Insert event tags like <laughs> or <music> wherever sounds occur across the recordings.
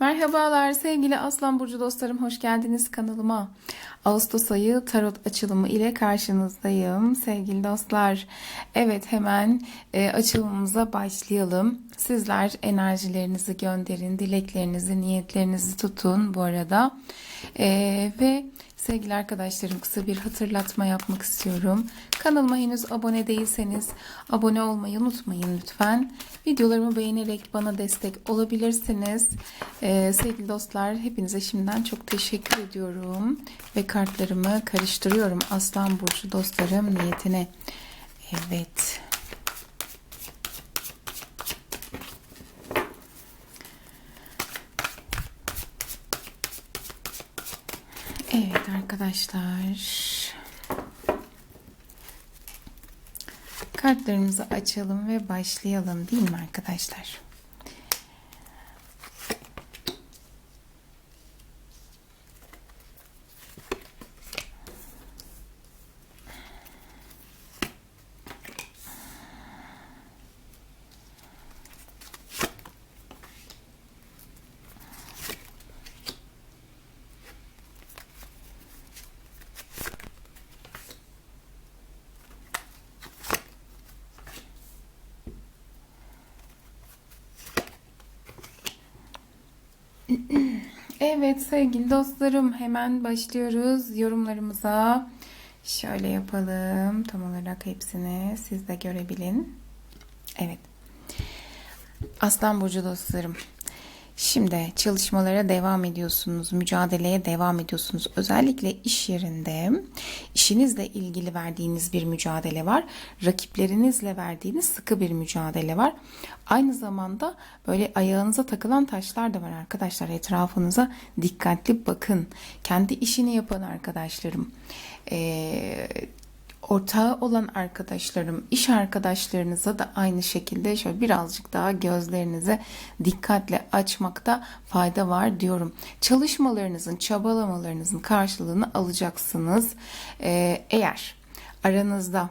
Merhabalar sevgili Aslan Burcu dostlarım hoş geldiniz kanalıma. Ağustos ayı tarot açılımı ile karşınızdayım sevgili dostlar. Evet hemen e, açılımımıza başlayalım. Sizler enerjilerinizi gönderin, dileklerinizi, niyetlerinizi tutun bu arada. E, ve sevgili arkadaşlarım kısa bir hatırlatma yapmak istiyorum. Kanalıma henüz abone değilseniz abone olmayı unutmayın lütfen. Videolarımı beğenerek bana destek olabilirsiniz. Ee, sevgili dostlar hepinize şimdiden çok teşekkür ediyorum. Ve kartlarımı karıştırıyorum Aslan Burcu dostlarım niyetine. Evet. Evet arkadaşlar. Kartlarımızı açalım ve başlayalım değil mi arkadaşlar? Evet sevgili dostlarım hemen başlıyoruz yorumlarımıza. Şöyle yapalım tam olarak hepsini siz de görebilin. Evet. Aslan Burcu dostlarım. Şimdi çalışmalara devam ediyorsunuz, mücadeleye devam ediyorsunuz. Özellikle iş yerinde işinizle ilgili verdiğiniz bir mücadele var. Rakiplerinizle verdiğiniz sıkı bir mücadele var. Aynı zamanda böyle ayağınıza takılan taşlar da var arkadaşlar. Etrafınıza dikkatli bakın. Kendi işini yapan arkadaşlarım. Ee, ortağı olan arkadaşlarım, iş arkadaşlarınıza da aynı şekilde şöyle birazcık daha gözlerinizi dikkatle açmakta fayda var diyorum. Çalışmalarınızın, çabalamalarınızın karşılığını alacaksınız. Ee, eğer aranızda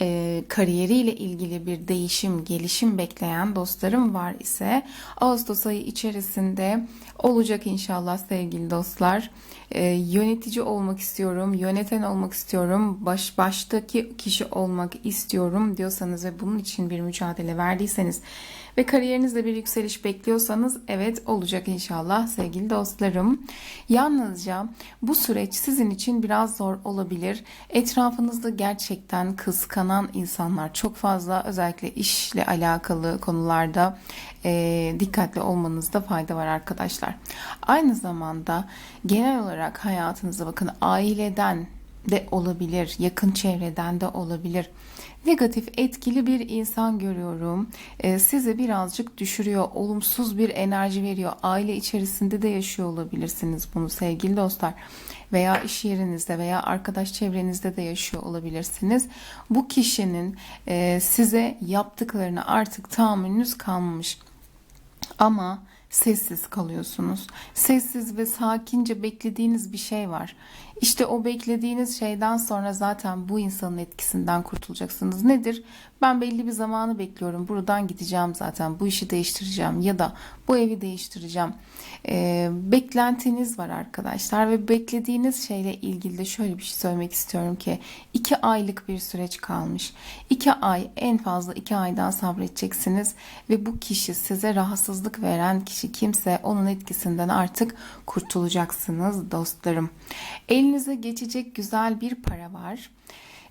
e, kariyeriyle ilgili bir değişim, gelişim bekleyen dostlarım var ise Ağustos ayı içerisinde olacak inşallah sevgili dostlar. E, yönetici olmak istiyorum, yöneten olmak istiyorum, baş baştaki kişi olmak istiyorum diyorsanız ve bunun için bir mücadele verdiyseniz ve kariyerinizde bir yükseliş bekliyorsanız evet olacak inşallah sevgili dostlarım. Yalnızca bu süreç sizin için biraz zor olabilir. Etrafınızda gerçekten kıskanan insanlar çok fazla özellikle işle alakalı konularda e, dikkatli olmanızda fayda var arkadaşlar. Aynı zamanda genel olarak hayatınıza bakın aileden de olabilir, yakın çevreden de olabilir negatif etkili bir insan görüyorum. E, sizi birazcık düşürüyor, olumsuz bir enerji veriyor. Aile içerisinde de yaşıyor olabilirsiniz bunu sevgili dostlar. Veya iş yerinizde veya arkadaş çevrenizde de yaşıyor olabilirsiniz. Bu kişinin e, size yaptıklarını artık tahammülünüz kalmamış. Ama sessiz kalıyorsunuz. Sessiz ve sakince beklediğiniz bir şey var. İşte o beklediğiniz şeyden sonra zaten bu insanın etkisinden kurtulacaksınız. Nedir? Ben belli bir zamanı bekliyorum. Buradan gideceğim zaten. Bu işi değiştireceğim ya da bu evi değiştireceğim. Ee, beklentiniz var arkadaşlar ve beklediğiniz şeyle ilgili de şöyle bir şey söylemek istiyorum ki iki aylık bir süreç kalmış. İki ay en fazla iki aydan sabredeceksiniz ve bu kişi size rahatsızlık veren kişi kimse onun etkisinden artık kurtulacaksınız dostlarım. Elinize geçecek güzel bir para var.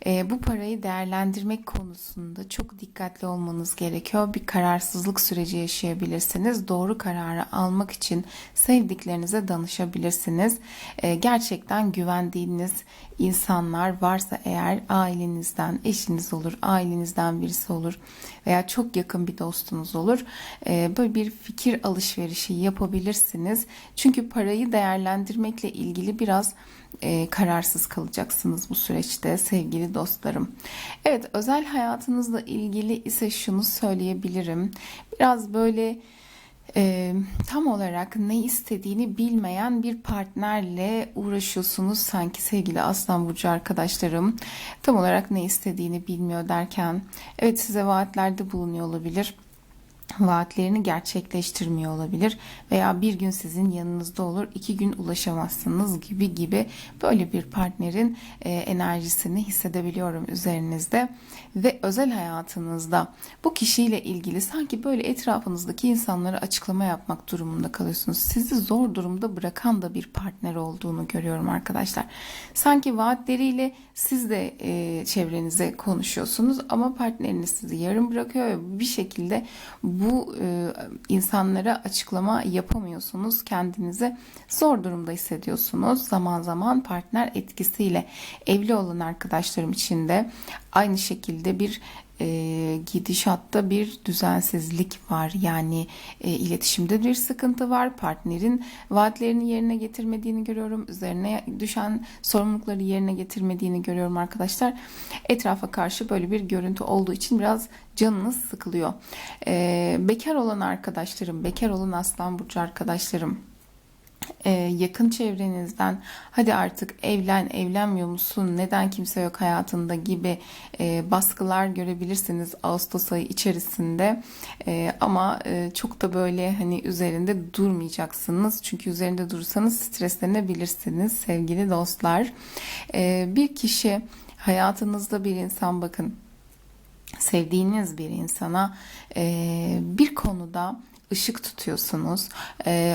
E, bu parayı değerlendirmek konusunda çok dikkatli olmanız gerekiyor. Bir kararsızlık süreci yaşayabilirsiniz. Doğru kararı almak için sevdiklerinize danışabilirsiniz. E, gerçekten güvendiğiniz insanlar varsa eğer ailenizden, eşiniz olur, ailenizden birisi olur veya çok yakın bir dostunuz olur. E, böyle bir fikir alışverişi yapabilirsiniz. Çünkü parayı değerlendirmekle ilgili biraz e, kararsız kalacaksınız bu süreçte sevgili dostlarım. Evet özel hayatınızla ilgili ise şunu söyleyebilirim. Biraz böyle e, tam olarak ne istediğini bilmeyen bir partnerle uğraşıyorsunuz sanki sevgili Aslan Burcu arkadaşlarım. Tam olarak ne istediğini bilmiyor derken evet size vaatlerde bulunuyor olabilir <laughs> vaatlerini gerçekleştirmiyor olabilir veya bir gün sizin yanınızda olur iki gün ulaşamazsınız gibi gibi böyle bir partnerin e, enerjisini hissedebiliyorum üzerinizde ve özel hayatınızda bu kişiyle ilgili sanki böyle etrafınızdaki insanlara açıklama yapmak durumunda kalıyorsunuz. Sizi zor durumda bırakan da bir partner olduğunu görüyorum arkadaşlar. Sanki vaatleriyle siz de e, çevrenize konuşuyorsunuz ama partneriniz sizi yarım bırakıyor ve bir şekilde bu e, insanlara açıklama yapamıyorsunuz. Kendinizi zor durumda hissediyorsunuz. Zaman zaman partner etkisiyle evli olan arkadaşlarım için de aynı şekilde bir e, gidişatta bir düzensizlik var. Yani e, iletişimde bir sıkıntı var. Partnerin vaatlerini yerine getirmediğini görüyorum. Üzerine düşen sorumlulukları yerine getirmediğini görüyorum arkadaşlar. Etrafa karşı böyle bir görüntü olduğu için biraz canınız sıkılıyor. E, bekar olan arkadaşlarım, bekar olan Aslan Burcu arkadaşlarım e, yakın çevrenizden hadi artık evlen evlenmiyor musun? Neden kimse yok hayatında? gibi e, baskılar görebilirsiniz Ağustos ayı içerisinde. E, ama e, çok da böyle hani üzerinde durmayacaksınız. Çünkü üzerinde durursanız streslenebilirsiniz sevgili dostlar. Bir kişi hayatınızda bir insan bakın sevdiğiniz bir insana bir konuda ışık tutuyorsunuz.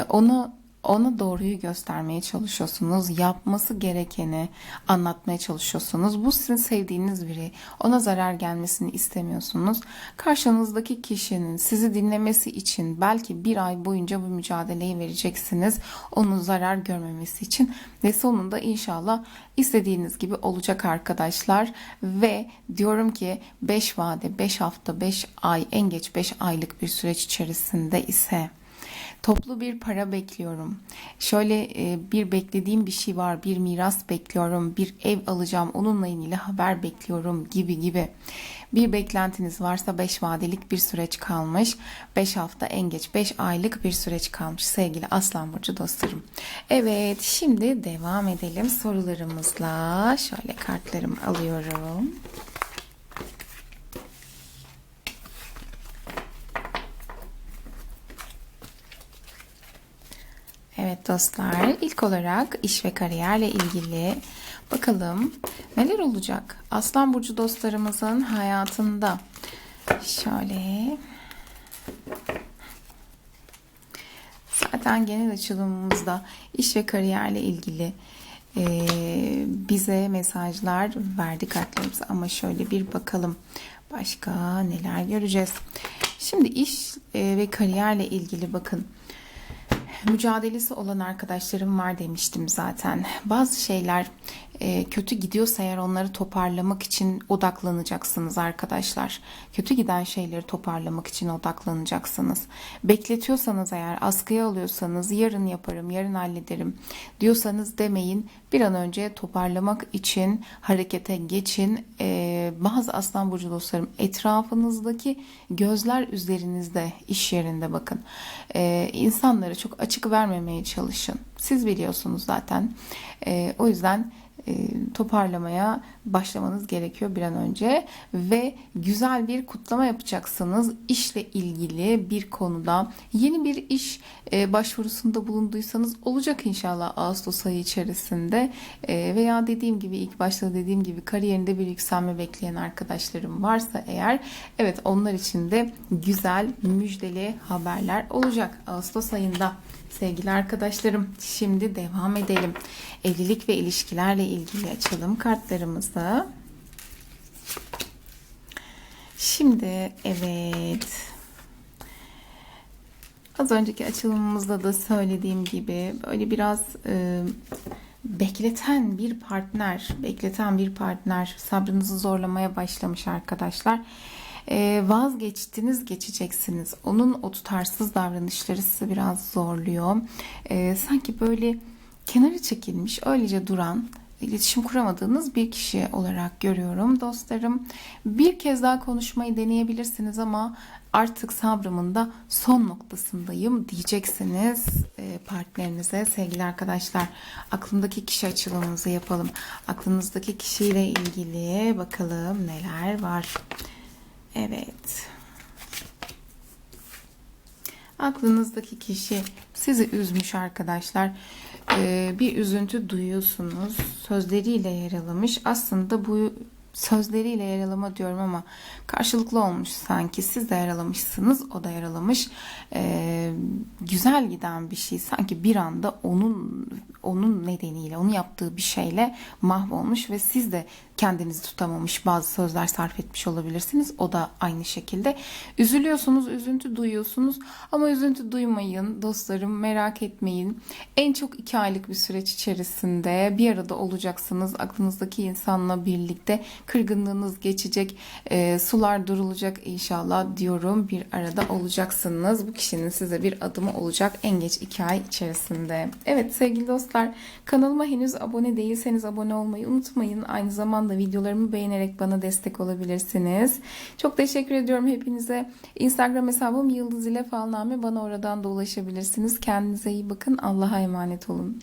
Onu ona doğruyu göstermeye çalışıyorsunuz. Yapması gerekeni anlatmaya çalışıyorsunuz. Bu sizin sevdiğiniz biri. Ona zarar gelmesini istemiyorsunuz. Karşınızdaki kişinin sizi dinlemesi için belki bir ay boyunca bu mücadeleyi vereceksiniz. Onun zarar görmemesi için ve sonunda inşallah istediğiniz gibi olacak arkadaşlar. Ve diyorum ki 5 vade, 5 hafta, 5 ay, en geç 5 aylık bir süreç içerisinde ise Toplu bir para bekliyorum. Şöyle e, bir beklediğim bir şey var. Bir miras bekliyorum. Bir ev alacağım. Onunla ilgili haber bekliyorum gibi gibi. Bir beklentiniz varsa 5 vadelik bir süreç kalmış. 5 hafta en geç 5 aylık bir süreç kalmış sevgili Aslan Burcu dostlarım. Evet şimdi devam edelim sorularımızla. Şöyle kartlarımı alıyorum. Evet dostlar, ilk olarak iş ve kariyerle ilgili bakalım neler olacak? Aslan burcu dostlarımızın hayatında şöyle zaten genel açılımımızda iş ve kariyerle ilgili e, bize mesajlar verdi kartlarımız ama şöyle bir bakalım başka neler göreceğiz. Şimdi iş e, ve kariyerle ilgili bakın mücadelesi olan arkadaşlarım var demiştim zaten. Bazı şeyler e, kötü gidiyorsa eğer onları toparlamak için odaklanacaksınız arkadaşlar. Kötü giden şeyleri toparlamak için odaklanacaksınız. Bekletiyorsanız eğer askıya alıyorsanız yarın yaparım, yarın hallederim diyorsanız demeyin. Bir an önce toparlamak için harekete geçin. E, bazı aslan burcu dostlarım etrafınızdaki gözler üzerinizde iş yerinde bakın. E, insanlara çok açık vermemeye çalışın. Siz biliyorsunuz zaten. E, o yüzden toparlamaya başlamanız gerekiyor bir an önce ve güzel bir kutlama yapacaksınız işle ilgili bir konuda yeni bir iş e, başvurusunda bulunduysanız olacak inşallah Ağustos ayı içerisinde e, veya dediğim gibi ilk başta dediğim gibi kariyerinde bir yükselme bekleyen arkadaşlarım varsa eğer evet onlar için de güzel müjdeli haberler olacak Ağustos ayında. Sevgili arkadaşlarım şimdi devam edelim. Evlilik ve ilişkilerle ilgili açalım kartlarımızı. Şimdi evet. Az önceki açılımımızda da söylediğim gibi böyle biraz e, bekleten bir partner, bekleten bir partner sabrınızı zorlamaya başlamış arkadaşlar. Ee, vazgeçtiniz geçeceksiniz. Onun o tutarsız davranışları sizi biraz zorluyor. Ee, sanki böyle kenara çekilmiş öylece duran iletişim kuramadığınız bir kişi olarak görüyorum dostlarım. Bir kez daha konuşmayı deneyebilirsiniz ama artık sabrımın da son noktasındayım diyeceksiniz e, partnerinize sevgili arkadaşlar. Aklındaki kişi açılımımızı yapalım. Aklınızdaki kişiyle ilgili bakalım neler var. Evet. Aklınızdaki kişi sizi üzmüş arkadaşlar. Ee, bir üzüntü duyuyorsunuz. Sözleriyle yaralamış. Aslında bu sözleriyle yaralama diyorum ama karşılıklı olmuş sanki. Siz de yaralamışsınız, o da yaralamış. Ee, güzel giden bir şey. Sanki bir anda onun onun nedeniyle, onun yaptığı bir şeyle mahvolmuş ve siz de kendinizi tutamamış bazı sözler sarf etmiş olabilirsiniz. O da aynı şekilde. Üzülüyorsunuz, üzüntü duyuyorsunuz ama üzüntü duymayın dostlarım, merak etmeyin. En çok iki aylık bir süreç içerisinde bir arada olacaksınız. Aklınızdaki insanla birlikte kırgınlığınız geçecek, e, sular durulacak inşallah diyorum. Bir arada olacaksınız. Bu kişinin size bir adımı olacak en geç iki ay içerisinde. Evet sevgili dostlar kanalıma henüz abone değilseniz abone olmayı unutmayın. Aynı zamanda videolarımı beğenerek bana destek olabilirsiniz. Çok teşekkür ediyorum hepinize. Instagram hesabım Yıldız ile Falname. Bana oradan da ulaşabilirsiniz. Kendinize iyi bakın. Allah'a emanet olun.